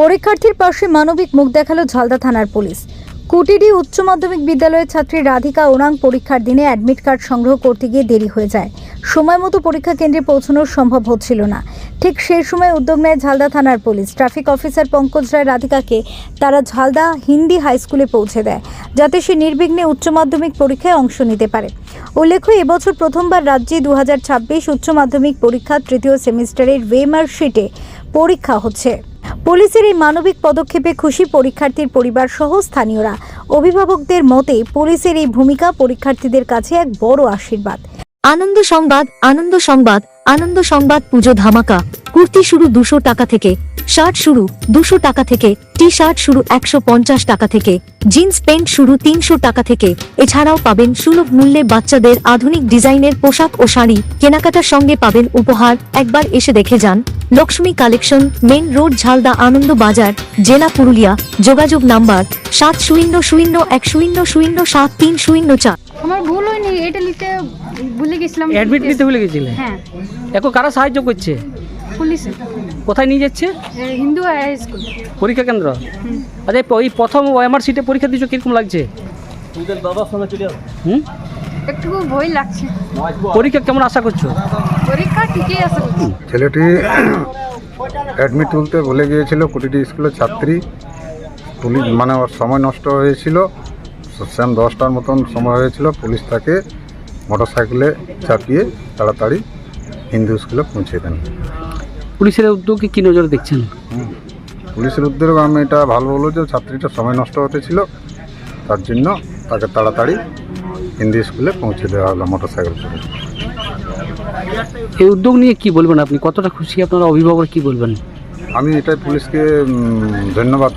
পরীক্ষার্থীর পাশে মানবিক মুখ দেখাল ঝালদা থানার পুলিশ। কুটিডি উচ্চ মাধ্যমিক বিদ্যালয়ের ছাত্রী রাধিকা ওরাং পরীক্ষার দিনে অ্যাডমিট কার্ড সংগ্রহ করতে গিয়ে দেরি হয়ে যায়। সময় মতো পরীক্ষা কেন্দ্রে পৌঁছানো সম্ভব হচ্ছিল না। ঠিক সেই সময় উদ্যোগ নেয় ঝালদা থানার police. Traffic officer Pankaj Roy রাধিকাকে তারা ঝালদা হিন্দি হাই স্কুলে পৌঁছে দেয়, যাতে সে নির্বিঘ্নে উচ্চ মাধ্যমিক পরীক্ষায় অংশ নিতে পারে। উল্লেখ্য, এবছর প্রথমবার রাজ্যে দু হাজার ছাব্বিশ উচ্চ মাধ্যমিক পরীক্ষা তৃতীয় সেমিস্টারের ওয়েমার শিটে পরীক্ষা হচ্ছে। পুলিশের এই মানবিক পদক্ষেপে খুশি পরীক্ষার্থীর পরিবার সহ স্থানীয়রা। অভিভাবকদের মতে, পুলিশের এই ভূমিকা পরীক্ষার্থীদের কাছে এক বড় আশীর্বাদ। আনন্দ সংবাদ আনন্দ সংবাদ আনন্দ সংবাদ পুজো ধামাকা। কুর্তি শুরু দুশো টাকা থেকে, শার্ট শুরু দুশো টাকা থেকে টি শার্ট শুরু একশো পঞ্চাশ টাকা থেকে জিন্স প্যান্ট শুরু তিনশো টাকা থেকে। এছাড়াও পাবেন সুলভ মূল্যে বাচ্চাদের আধুনিক ডিজাইনের পোশাক ও শাড়ি। কেনাকাটার সঙ্গে পাবেন উপহার। একবার এসে দেখে যান। Lakshmi collection main road Jhalda Ananda Bazar জেলা পুরুলিয়া। যোগাযোগ নাম্বার সাত শূন্য শূন্য এক শূন্য শূন্য সাত তিন শূন্য চার। আমার ভুল হয়নি এটা নিতে ভুলে গেছিলাম। অ্যাডমিট নিতে ভুলে গেছিলে? হ্যাঁ। এখন কারা সাহায্য করছে? পুলিশে। কোথায় নিয়ে যাচ্ছে? Hindu high school. পরীক্ষা কেন্দ্র? আচ্ছা এই প্রথম ওএমআর সিটে পরীক্ষা দিচ্ছ কীরকম লাগছে? হুম? একটু ভয় লাগছে। পরীক্ষা কেমন আশা করছ? পরীক্ষা ঠিকই। ছেলেটি অ্যাডমিট তুলতে ভুলে গিয়েছিল কুটিটি স্কুলের ছাত্রী। পুলিশ মানে ওর সময় নষ্ট হয়েছিল সেম দশটার মতন সময় হয়েছিল পুলিশ তাকে মোটর সাইকেলে চাপিয়ে তাড়াতাড়ি হিন্দু স্কুলে পৌঁছে দেন। পুলিশের উদ্যোগে কি নজরে দেখছেন। পুলিশের উদ্যোগ আমি এটা ভালো হলো যে ছাত্রীটা সময় নষ্ট হতে ছিল তার জন্য তাকে তাড়াতাড়ি হিন্দি স্কুলে পৌঁছে দেওয়া হলো মোটর সাইকেল করে। এই উদ্যোগ নিয়ে কি বলবেন আপনি? কতটা খুশি আপনারা? অভিভাবক কি বলবেন? আমি এটাই পুলিশকে ধন্যবাদ